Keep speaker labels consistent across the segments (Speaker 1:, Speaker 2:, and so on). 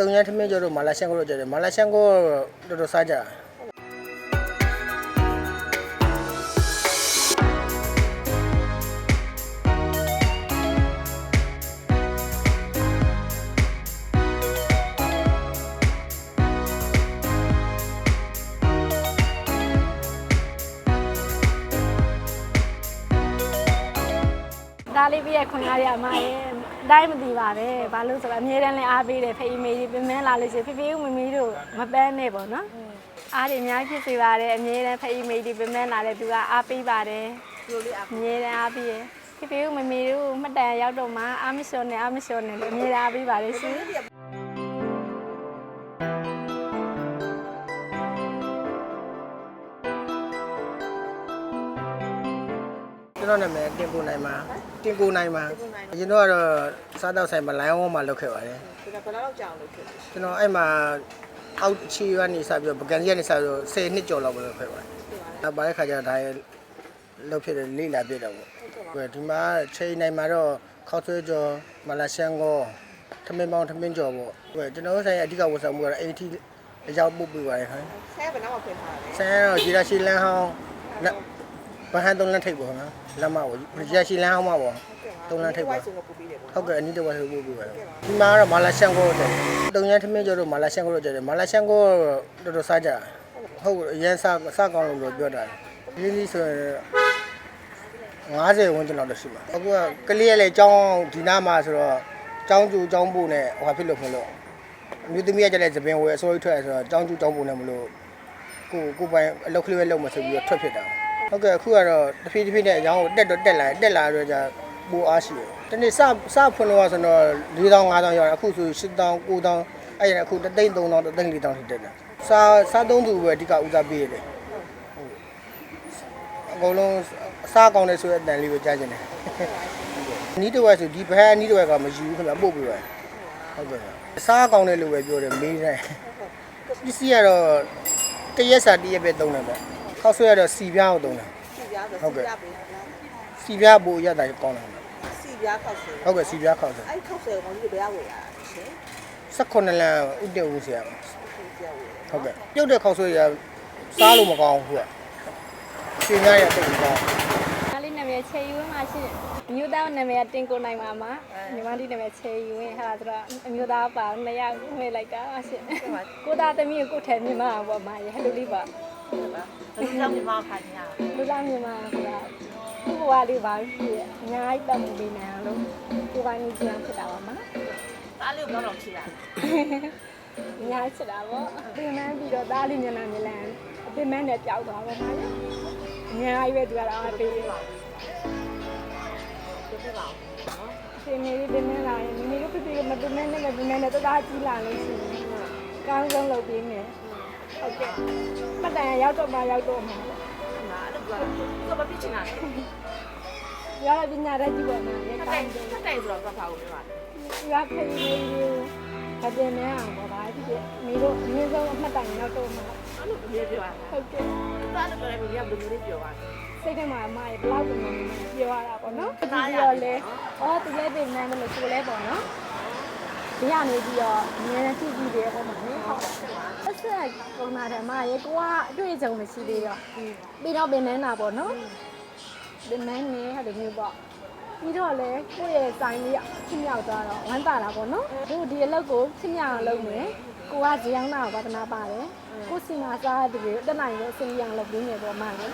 Speaker 1: တုံရန်ထမင်းကျော်တို့မာလာရှန်ကိုတို့ကြတယ်မာလာရှန်ကိုတော်တော်စားကြတာ
Speaker 2: ဒါလေးပြည့်ရခွန်ကားရအမရဲ့အ တိုင်းမသိပါပဲဘာလို့ဆိုတော့အမြဲတမ်းလည်းအားပေးတယ်ဖေးမေကြီးပင်မလာလို့ရှိရင်ဖေဖေဦးမမီတို့မပန်းနဲ့ပေါ့နော်အားတွေအများကြီးဖြစ်စေပါတယ်အမြဲတမ်းဖေးမေကြီးပင်မလာတဲ့သူကအားပေးပါတယ်
Speaker 3: ဒီလိုလေးအ
Speaker 2: အမြဲတမ်းအားပေးရဖေဖေဦးမမီတို့မှတ်တမ်းရောက်တော့မှအားမလျှော်နဲ့အားမလျှော်နဲ့လို့အမြဲတမ်းအားပေးပါတယ်ရှင်
Speaker 1: ကျွန်တော်နာမည်တင်ကိုနိုင်မှာတင်ကိုနိုင်မှာအရင်တော့ကတော့စားတော့ဆိုင်မှာလိုင်းဝန်းမှာလုပ်ခဲ့ပါတယ်
Speaker 3: ဒီကဘယ်လောက်ကြာအောင်လုပ်ခဲ့လဲ
Speaker 1: ကျွန်တော်အဲ့မှာအောက်ချီကနေစပြီးတော့ပကံကြီးကနေစပြီးတော့10နှစ်ကျော်လောက်ပဲလုပ်ခဲ့ပါတယ်နောက်ပါတဲ့ခါကျတော့ဒါရလုပ်ဖြစ်တယ်လိလာပြတော့ပေါ့ဒီမှာချိန်နိုင်မှာတော့ခောက်ဆွဲကျော်မလာရှန်ကိုထမင်းပေါင်းထမင်းကျော်ပေါ့ကျွန်တော်ဆိုင်အဓိကဝန်ဆောင်မှုကတော့ AT အရောက်ပို့ပေးပါတယ်ခင်
Speaker 3: ဆဲဘယ်နောက်မှဖွင့်ထားလဲ
Speaker 1: ဆန်ကတော့ဂျီရာရှိလန်းဟောင်း ဗဟန်သုံးလန်းထိပ်ပေါ့နော်လက်မပေါ့ဂျီရာရှိလန်းဟောင်းမှာပေါ့သုံးလန်းထိပ်
Speaker 3: ဝို
Speaker 1: ပေါ့
Speaker 3: က်ဆိုတော့ပူပြီးတယ်ပေါ့
Speaker 1: ဟုတ်ကဲ့အနည်းတစ်ဝက်ဆိုပို့ပေးပါတယ်ဒီမှာကတော့မာလာရှန်ကိုတဲ့တုံရန်ထမင်းကျော်တို့မာလာရှန်ကိုတို့ကြတယ်မာလာရှန်ကိုတော်တော်စားကြဟုတ်အရင်စားစားကောင်းလို့ပြောတာဒီလေးဆိုရင်50ဝန်းကျင်လောက်တော့ရှိမှာအခုကကလေးရလေအကြောင်းဒီနားမှာဆိုတော့ចောင်းကျူចောင်းပို့နဲ့ဟိုဖြစ်လို့မလို့အမျိုးသမီးကကြတဲ့သပင်ဝယ်အစိုးရထွက်ဆိုတော့ចောင်းကျူចောင်းပို့နဲ့မလို့ ကိုကိုပိုင်အလုပ်ကလေးပဲလုပ်မှဆိုပြီးတော့ထွက်ဖြစ်တာ ဟုတ်ကဲ့အခုကတော့တဖြည်းတဖြည်းနဲ့အကြောင်းကိုတက်တော့တက်လာတက်လာတော့じゃပူအားရှိတယ်တနေ့စစဖွင့်လို့ဆိုတော့4000 5000ရောက်တယ်အခုဆို8000 9000အဲ့ဒါအခု3သိန်း3000 3သိန်း4000ထိတက်တယ်စားစားသုံးသူပဲအဓိကဦးစားပေးရတယ်ဟုတ်အကုန်လုံးစားကောင်းတယ်ဆိုတဲ့အတန်လေးကိုကြားကျင်တယ်နီးတစ်ဝက်ဆိုဒီဘက်နီးတစ်ဝက်ကမယူဘူးခင်ဗျပို့ပြီးပါဟုတ်ကဲ့စားကောင်းတယ်လို့ပဲပြောတယ်မေးတယ်ပစ္စည်းကတော့တရက်စာတရက်ပဲသုံးတယ်ပေါ့ ခောက်ဆွဲရတော့စီပြားကိုသုံးတယ်
Speaker 3: စီပြားဆို
Speaker 1: ဟုတ်ကဲ့
Speaker 3: စီပြားပေးတာ
Speaker 1: စီပြားပိုရတာကောင်းတယ်
Speaker 3: စီပြားခောက်ဆွဲ
Speaker 1: ဟုတ်ကဲ့စီပြားခောက်ဆွဲ
Speaker 3: အဲ့ခောက်ဆွဲကောင်ကြီးဘယ်ရဝယ်ရရှင်
Speaker 1: 18လမ်းဥတည်ဦးဆရာ
Speaker 3: စီပြားဝယ်
Speaker 1: ဟုတ်ကဲ့ပြုတ်တဲ့ခောက်ဆွဲရစားလို့မကောင်းဘူးကရွှေများရတိတ်ကောင်း
Speaker 2: ဒါလေးနာမည်ချေယူဝင်ပါရှင်အမျိုးသားနာမည်ကတင်ကိုနိုင်ပါမှာညီမလေးနာမည်ချေယူဝင်ဟာဆိုတော့အမျိုးသားပါနှစ်ယောက်ဝေးလိုက်တာရှင်ကိုသားသမီးကိုကိုထဲမြင်မှာပေါ့မာရဲ့ဟလိုလေးပါ
Speaker 3: ဘယ်လိုကြောင့်ဒီမှာဖိုင်ညာ
Speaker 2: လူသားမြင်မှာဆိုတာသူ့ဘဝလေးပါဖြစ်ရဲ့အများကြီးပတ်မှုပေးနေအောင်လို့ကိုပိုင်းကြီးပြန်ဖြစ်တာပါမှာ
Speaker 3: အားလေးကိုတော့ချီတာ
Speaker 2: အများကြီးဖြစ်တာပေါ့ပြင်မှန်းပြီးတော့သားလေးမျက်နှာမျက်လန်းအပြင်မှန်းနဲ့ပျောက်သွားပါမှာလေအများကြီးပဲသူကတော့အားပေးတယ်
Speaker 3: ဒီပြပါနော်
Speaker 2: ရှင်နေလေးပြင်မှန်းလာရင်မိမိတို့ပြပြမပြင်မှန်းနဲ့မပြင်မှန်းနဲ့တသားကြီးလာလို့ရှိရင်ကောင်းဆုံးလုပ်ပေးမယ် ဟုတ်ကဲ့ပတ်တန်ရောက်တော့မှရောက်တော့မှာ
Speaker 3: ငါအဲ့လိုကသူကမပြချင်တာ
Speaker 2: ရောက်တော့ပညာတတ်ကြည့်ပါမှာလေ
Speaker 3: တက်
Speaker 2: ကော
Speaker 3: တို
Speaker 2: င်း
Speaker 3: င်
Speaker 2: တယ်
Speaker 3: တက်တိုင်ဆိုတော့ဘာကိုပြောရလဲ
Speaker 2: ရွာခေးလေးအပြင်နဲ့အောင်ပါပါဒီမိတို့အရင်ဆုံးအမှတ်တိုင်ရောက်တော့မှာ
Speaker 3: အဲ့လိုပြောပြောရတာ
Speaker 2: ဟုတ်ကဲ့
Speaker 3: တာလို့ပြောရင်ဘယ်လိုမျိုးပြောရလဲ
Speaker 2: စိတ်ထဲမှာအမရဲ့ဘလောက်ပုံမှန်ပြောရတာပေါ့နော်ဒီတော့လေအော်သူလည်းပြင်မှန်းတယ်လို့ဆိုလဲပေါ့နော်ဒီကနေပြီးတော့အများနဲ့ကြည့်ကြည့်တယ်ပေါ့မှာလေဟုတ် အဆက်ပုံနာတယ်မရေကိုကအတွေ့အကြုံမရှိသေးတော့ပြီးတော့ပြင်မှန်းတာပေါ့နော်ပြင်မှန်းနေဟာလိုမျိုးပေါ့ပြီးတော့လေကိုယ့်ရဲ့ဆိုင်လေးချင်းမြောက်သွားတော့ဝမ်းသာတာပေါ့နော်တို့ဒီအလုပ်ကိုချင်းမြောက်အောင်လုပ်မယ်ကိုကဇေယောင်းနာကိုဝါသနာပါတယ်ကိုစီမာစားတဲ့တွေတက်နိုင်လို့အစင်းရအောင်လုပ်ပြီးနေပေါ့မှလေ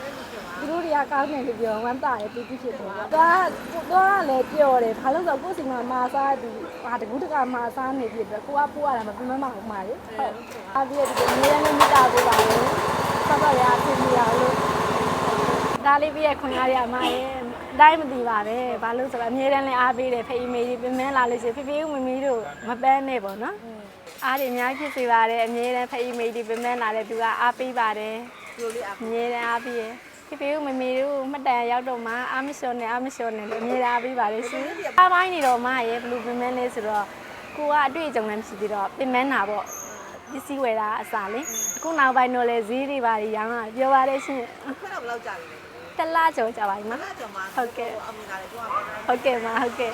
Speaker 2: သူတို့တွေကကောင်းတယ်လို့ပြောဝမ်းသာတယ်ပြည့်ပြည့်ဖြစ်တယ်ပေါ့သွားသွားလည်းပြောတယ်ဘာလို့ဆိုကိုစီမာမာစားသူဟာတကူးတကမာစားနေပြီအတွက်ကိုကပို့ရတာမပြမမအောင်ပါလေဟုတ်အားပြီးတော့ဒီနေ့လည်းမြတ်တာပေးပါလေဆက်တော့ရအဖြစ်မရလို့ဒါလေးပြည့်ရခွန်အားရအမရဲ့အတိုင်းမသိပါပဲဘာလို့ဆိုတော့အမြဲတမ်းလည်းအားပေးတယ်ဖေးမေကြီးပင်မလာလို့ရှိရင်ဖေဖေဦးမမီတို့မပန်းနဲ့ပေါ့နော်အားတွေအများကြီးဖြစ်စေပါတယ်အမြဲတမ်းဖေးမေကြီးပင်မလာတဲ့သူကအားပေးပါတယ်
Speaker 3: ဒီလိုလေးအ
Speaker 2: အမြဲတမ်းအားပေးရ ဖေဖေဦးမမီတို့မှတ်တမ်းရောက်တော့မှအားမလျှော်နဲ့အားမလျှော်နဲ့လို့အမြဲတမ်းအားပေးပါတယ်ရှင်အားပိုင်းနေတော့မှရဲ့ဘလူးပင်မလဲဆိုတော့ကိုကအတွေ့အကြုံလည်းမရှိသေးတော့ပင်မနာပေါ့ပစ္စည်းဝယ်တာအစားလေအခုနောက်ပိုင်းတော့လဲဈေးတွေပါရောင်းတာပြောပါတယ်ရှင်
Speaker 3: ခွတော့ဘယ်လောက်ကြာလဲ
Speaker 2: တစ်လားကျော်ကြာပါပြီမ
Speaker 3: မလားကြော်မှာ
Speaker 2: ဟုတ်ကဲ့
Speaker 3: အမေကလည်းတော့
Speaker 2: ဟုတ်ကဲ့မဟုတ်ကဲ့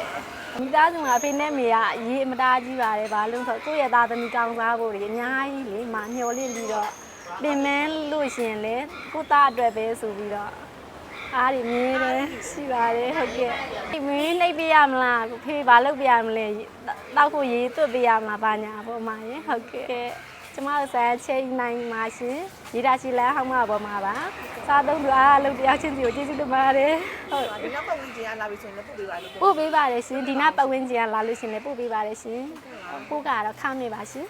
Speaker 2: မိသားစုမှာအဖေနဲ့မေကအရေးအမတားကြီးပါတယ်ဘာလို့လဲဆိုတော့ကိုယ့်ရဲ့သားသမီးကောင်းစားဖို့တွေအများကြီးလေမမျှော်လင့်ပြီးတော့ ပြင်မန်းလို့ရှရင်လေကိုယ့်သားအတွက်ပဲဆိုပြီးတော့အားဒီမြင်တယ်ရှိပါတယ်ဟုတ်ကဲ့ဒီမင်းနှိပ်ပေးရမလားကိုဖေးဘာလုပ်ပေးရမလဲတောက်ဖို့ရေးသွတ်ပေးရမလားဘာညာပေါ့မှာရင်ဟုတ်ကဲ့ကျမတို့ဆန်းချိန်နိုင်ပါရှင်ရေးတာရှိလမ်းဟောင်းမှာပေါ်မှာပါစားသုံးသူအားလုံးတရားချင်းစီကိုကျေးဇူးတင်ပါတယ်ဟုတ်
Speaker 3: ဒီနောက်ပုံကြီးကလာပြီဆိုရင်လည်းပုတ်ပေးပါလို့
Speaker 2: ပို့ပေးပါတယ်ရှင်ဒီနာပတ်ဝန်းကျင်ကလာလို့ရှင်လည်းပို့ပေးပါတယ်ရှင်ပို့ကတော့ခမ်းနေပါရှင်